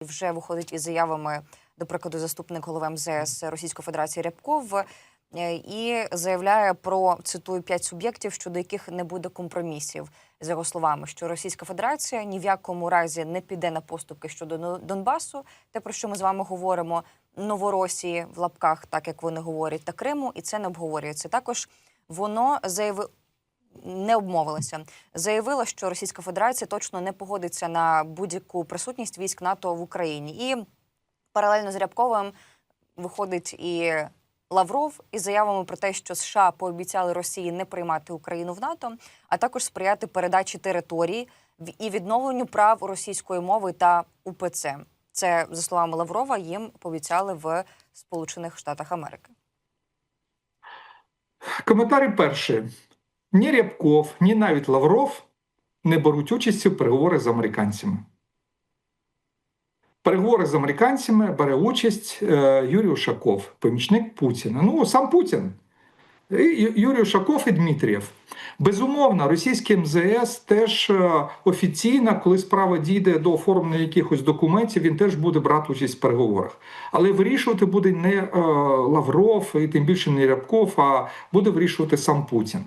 вже виходить із заявами, до прикладу, заступник голови МЗС Російської Федерації Рябков е, і заявляє про цитую п'ять суб'єктів, щодо яких не буде компромісів. За його словами, що Російська Федерація ні в якому разі не піде на поступки щодо Донбасу, те про що ми з вами говоримо, Новоросії в лапках, так як вони говорять, та Криму, і це не обговорюється. Також воно заяви не обмовилося. Заявила, що Російська Федерація точно не погодиться на будь-яку присутність військ НАТО в Україні. І паралельно з Рябковим виходить і Лавров із заявами про те, що США пообіцяли Росії не приймати Україну в НАТО, а також сприяти передачі територій і відновленню прав російської мови та УПЦ. Це за словами Лаврова їм пообіцяли в Сполучених Штатах Америки. Коментарі перший. Ні Рябков, ні навіть Лавров не беруть участі в переговорах з американцями. В переговорах з американцями бере участь е, Юрій Ушаков, помічник Путіна. Ну, сам Путін. Юрій Ушаков і Дмитрієв. Безумовно, російський МЗС теж е, офіційно, коли справа дійде до оформлення якихось документів, він теж буде брати участь в переговорах. Але вирішувати буде не е, Лавров і тим більше не Рябков, а буде вирішувати сам Путін.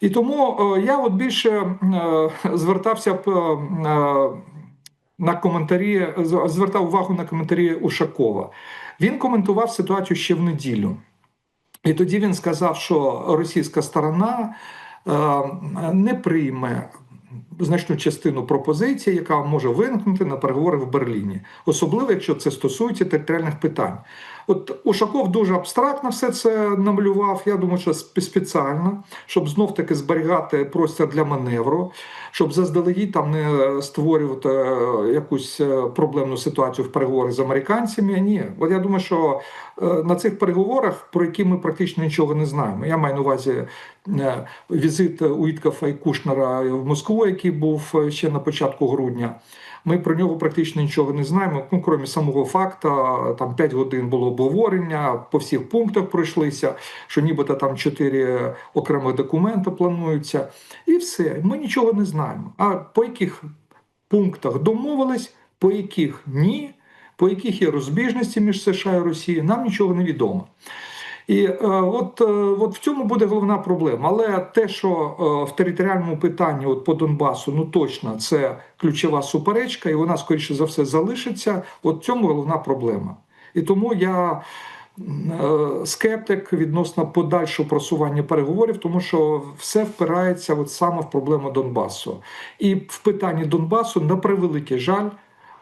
І тому е, я от більше е, звертався б е, на коментарі, звертав увагу на коментарі Ушакова. Він коментував ситуацію ще в неділю. І тоді він сказав, що російська сторона не прийме значну частину пропозицій, яка може виникнути на переговори в Берліні, особливо якщо це стосується територіальних питань. От Ушаков дуже абстрактно все це намалював. Я думаю, що спеціально, щоб знов таки зберігати простір для маневру, щоб заздалегідь там не створювати е, якусь е, проблемну ситуацію в переговорах з американцями. Ні, от я думаю, що е, на цих переговорах, про які ми практично нічого не знаємо. Я маю на увазі візит Уіткафа і Кушнера в Москву, який був ще на початку грудня. Ми про нього практично нічого не знаємо. Ну, крім самого факту, там 5 годин було обговорення, по всіх пунктах пройшлися, що нібито там 4 окремих документи плануються, і все. Ми нічого не знаємо. А по яких пунктах домовились, по яких ні, по яких є розбіжності між США і Росією, нам нічого не відомо. І е, от, е, от в цьому буде головна проблема. Але те, що е, в територіальному питанні, от по Донбасу, ну точно це ключова суперечка, і вона скоріше за все залишиться. От в цьому головна проблема. І тому я е, скептик відносно подальшого просування переговорів, тому що все впирається от саме в проблему Донбасу. І в питанні Донбасу, на превеликий жаль,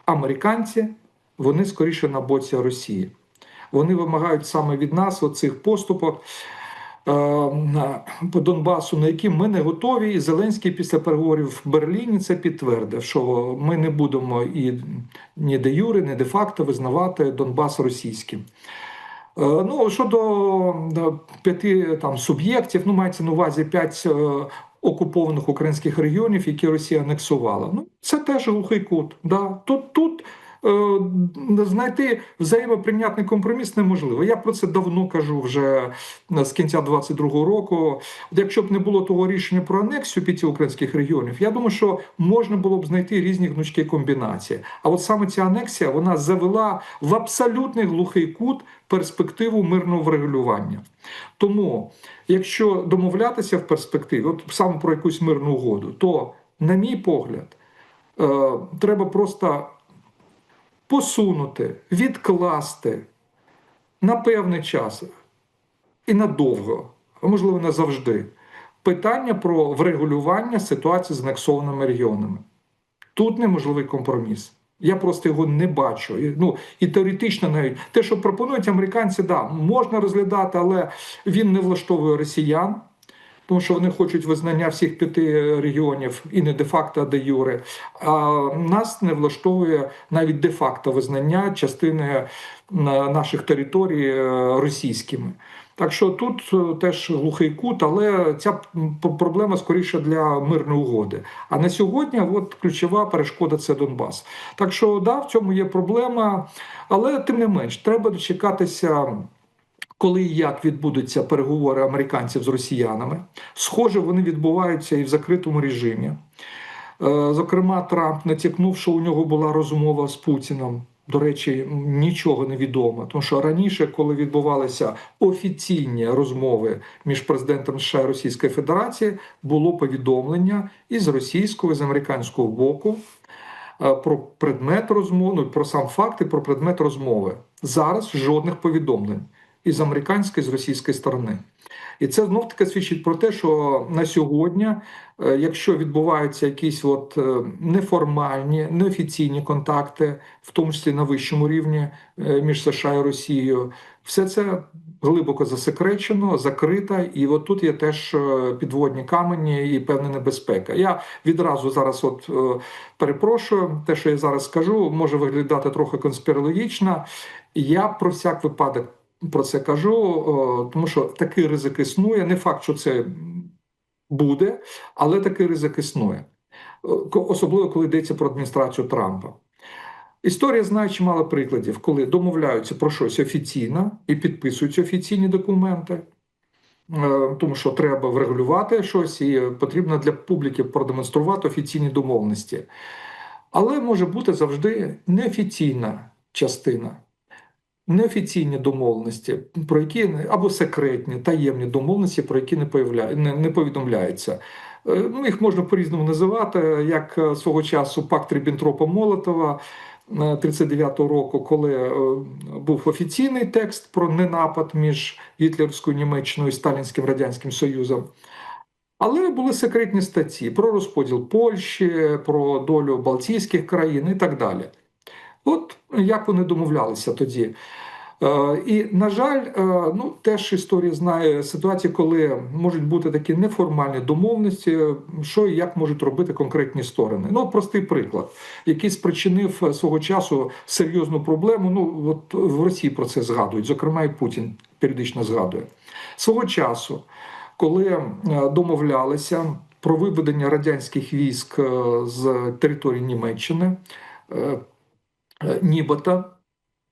американці вони скоріше на боці Росії. Вони вимагають саме від нас оцих поступок е, по Донбасу, на які ми не готові. І Зеленський після переговорів в Берліні це підтвердив, що ми не будемо і ні де юри, ні де факто визнавати Донбас російським. Е, Ну, щодо п'яти там суб'єктів, ну мається на увазі п'ять е, окупованих українських регіонів, які Росія анексувала. Ну, це теж глухий кут. Да. Тут, тут знайти взаємоприйнятний компроміс неможливо. Я про це давно кажу вже е, з кінця 22-го року. Якщо б не було того рішення про анексію п'яти українських регіонів, я думаю, що можна було б знайти різні гнучкі комбінації. А от саме ця анексія вона завела в абсолютний глухий кут перспективу мирного врегулювання. Тому, якщо домовлятися в перспективі, от саме про якусь мирну угоду, то, на мій погляд, е, треба просто посунути, відкласти на певний час і надовго, а можливо назавжди, питання про врегулювання ситуації з анексованими регіонами. Тут неможливий компроміс. Я просто його не бачу. І, Ну і теоретично навіть те, що пропонують американці, да, можна розглядати, але він не влаштовує росіян, тому що вони хочуть визнання всіх п'яти регіонів і не де-факто, а де юре. А нас не влаштовує навіть де-факто визнання частини наших територій е, російськими. Так що тут е, теж глухий кут, але ця проблема скоріше для мирної угоди. А на сьогодні от ключова перешкода це Донбас. Так що да, в цьому є проблема, але тим не менш, треба дочекатися. Коли і як відбудуться переговори американців з росіянами, схоже, вони відбуваються і в закритому режимі. Е, Зокрема, Трамп натякнув, що у нього була розмова з Путіном. До речі, нічого не відомо, тому що раніше, коли відбувалися офіційні розмови між президентом США і Російської Федерації, було повідомлення із російського з американського боку е, про предмет розмови, ну, про сам факт і про предмет розмови. Зараз жодних повідомлень із американської і з російської сторони. І це знов таки свідчить про те, що на сьогодні, е, якщо відбуваються якісь от е, неформальні, неофіційні контакти, в тому числі на вищому рівні е, між США і Росією, все це глибоко засекречено, закрито, і от тут є теж підводні камені і певна небезпека. Я відразу зараз, от перепрошую, те, що я зараз скажу, може виглядати трохи конспірологічно. Я про всяк випадок про це кажу, тому що такий ризик існує. Не факт, що це буде, але такий ризик існує. Особливо, коли йдеться про адміністрацію Трампа. Історія знає чимало прикладів, коли домовляються про щось офіційно і підписуються офіційні документи, е, тому що треба врегулювати щось, і потрібно для публіки продемонструвати офіційні домовленості. Але може бути завжди неофіційна частина неофіційні домовленості, про які або секретні, таємні домовленості, про які не появля... не, не повідомляється. Е, Ну, їх можна по-різному називати, як е, свого часу пакт Ріббентропа Молотова 39-го року, коли е, був офіційний текст про ненапад між гітлерівською Німеччиною і Сталінським Радянським Союзом. Але були секретні статті про розподіл Польщі, про долю Балтійських країн і так далі. От як вони домовлялися тоді. Е, І, на жаль, е, ну теж історія знає ситуації, коли можуть бути такі неформальні домовленості, що і як можуть робити конкретні сторони. Ну, простий приклад, який спричинив свого часу серйозну проблему. Ну от в Росії про це згадують, зокрема, і Путін періодично згадує свого часу, коли е, домовлялися про виведення радянських військ з території Німеччини. Е, Нібито,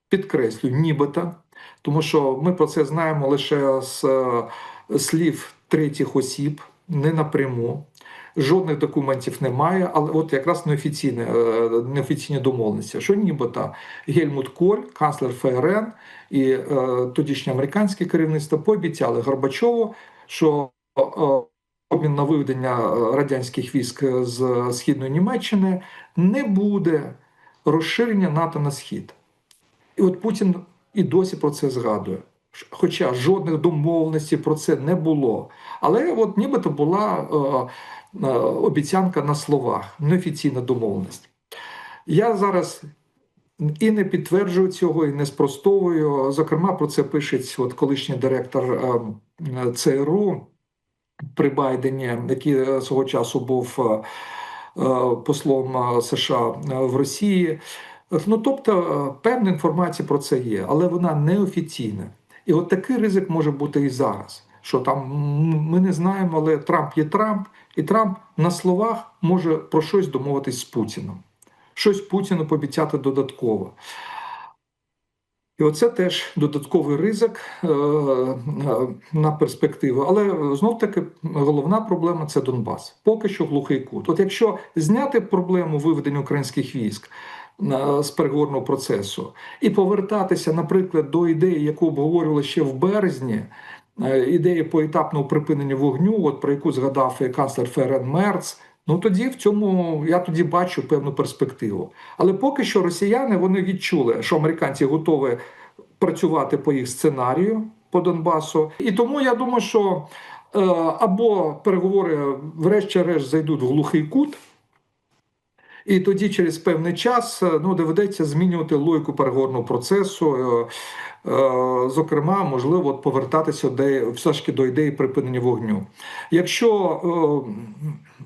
підкреслюю, нібито, тому що ми про це знаємо лише з е, слів третіх осіб, не напряму. Жодних документів немає, але от якраз неофіційні, е, неофіційні домовленості, що нібито Гельмут Коль, канцлер ФРН і е, тодішнє американське керівництво пообіцяли Горбачову, що е, обмін на виведення радянських військ з східної Німеччини не буде розширення НАТО на схід. І от Путін і досі про це згадує. Хоча жодних домовленостей про це не було. Але от нібито була е, е, обіцянка на словах, неофіційна домовленість. Я зараз і не підтверджую цього, і не спростовую. Зокрема, про це пише от колишній директор е, ЦРУ при Байдені, який е, свого часу був е, е, послом е, США е, в Росії. Ну, тобто, е, певна інформація про це є, але вона неофіційна. І от такий ризик може бути і зараз. Що там ми не знаємо, але Трамп є Трамп, і Трамп на словах може про щось домовитись з Путіном, щось Путіну пообіцяти додатково. І оце теж додатковий ризик е, е, на перспективу. Але знов таки головна проблема це Донбас. Поки що глухий кут. От якщо зняти проблему виведення українських військ е, з переговорного процесу і повертатися, наприклад, до ідеї, яку обговорювали ще в березні, ідеї поетапного припинення вогню, от про яку згадав і канцлер Ферен Мерц. Ну тоді в цьому я тоді бачу певну перспективу. Але поки що росіяни вони відчули, що американці готові працювати по їх сценарію по Донбасу. І тому я думаю, що е, або переговори, врешті-решт, зайдуть в глухий кут. І тоді через певний час е, ну, доведеться змінювати логіку переговорного процесу. Е, Зокрема, можливо, повертатися до, все ж таки до ідеї припинення вогню. Якщо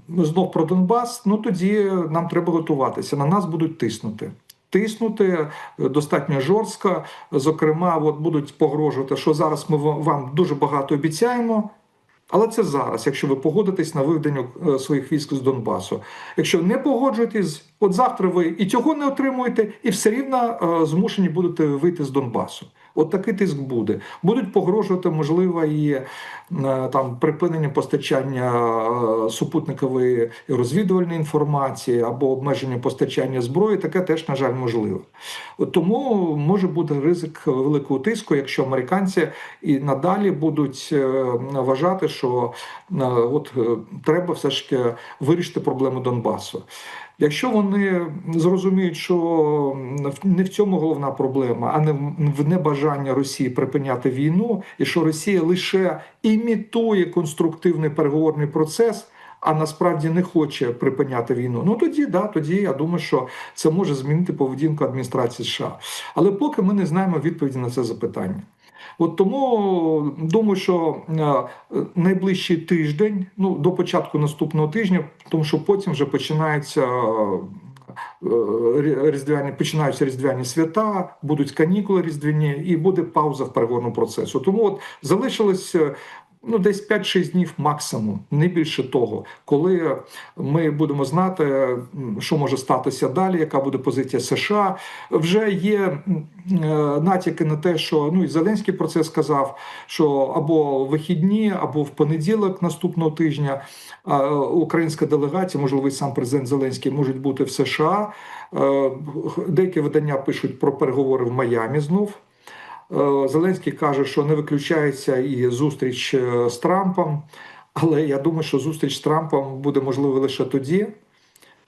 е, знов про Донбас, ну тоді нам треба готуватися. На нас будуть тиснути. Тиснути е, достатньо жорстко. Зокрема, от будуть погрожувати, що зараз ми вам дуже багато обіцяємо. Але це зараз, якщо ви погодитесь на виведення своїх військ з Донбасу. Якщо не погоджуєтесь, от завтра ви і цього не отримуєте, і все рівно змушені будете вийти з Донбасу. От такий тиск буде. Будуть погрожувати, можливо, і е, там припинення постачання е, супутникової розвідувальної інформації або обмеження постачання зброї. Таке теж, на жаль, можливо. Тому може бути ризик великого тиску, якщо американці і надалі будуть е, вважати, що от треба все ж таки вирішити проблему Донбасу. Якщо вони зрозуміють, що не в цьому головна проблема, а не в небажання Росії припиняти війну, і що Росія лише імітує конструктивний переговорний процес. А насправді не хоче припиняти війну. Ну тоді да, тоді я думаю, що це може змінити поведінку адміністрації США. Але поки ми не знаємо відповіді на це запитання. От тому думаю, що е, найближчий тиждень, ну до початку наступного тижня, тому що потім вже починається. е, Різдвяні починаються різдвяні свята, будуть канікули різдвяні, і буде пауза в переговорному процесу. Тому от залишилось е, ну десь 5-6 днів максимум, не більше того, коли ми будемо знати, що може статися далі, яка буде позиція США. Вже є е, натяки на те, що ну і Зеленський про це сказав, що або вихідні, або в понеділок наступного тижня українська делегація, можливо, і сам президент Зеленський можуть бути в США. Е, Деякі видання пишуть про переговори в Майамі знов. Е, Зеленський каже, що не виключається і зустріч е, з Трампом. Але я думаю, що зустріч з Трампом буде можлива лише тоді,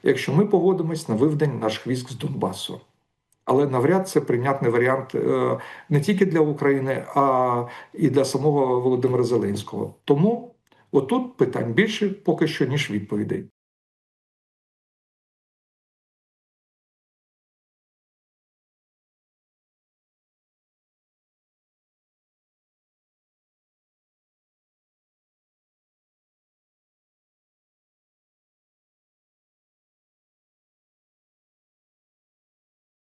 якщо ми погодимось на виведення наших військ з Донбасу. Але навряд це прийнятний варіант е, не тільки для України, а і для самого Володимира Зеленського. Тому отут питань більше поки що, ніж відповідей.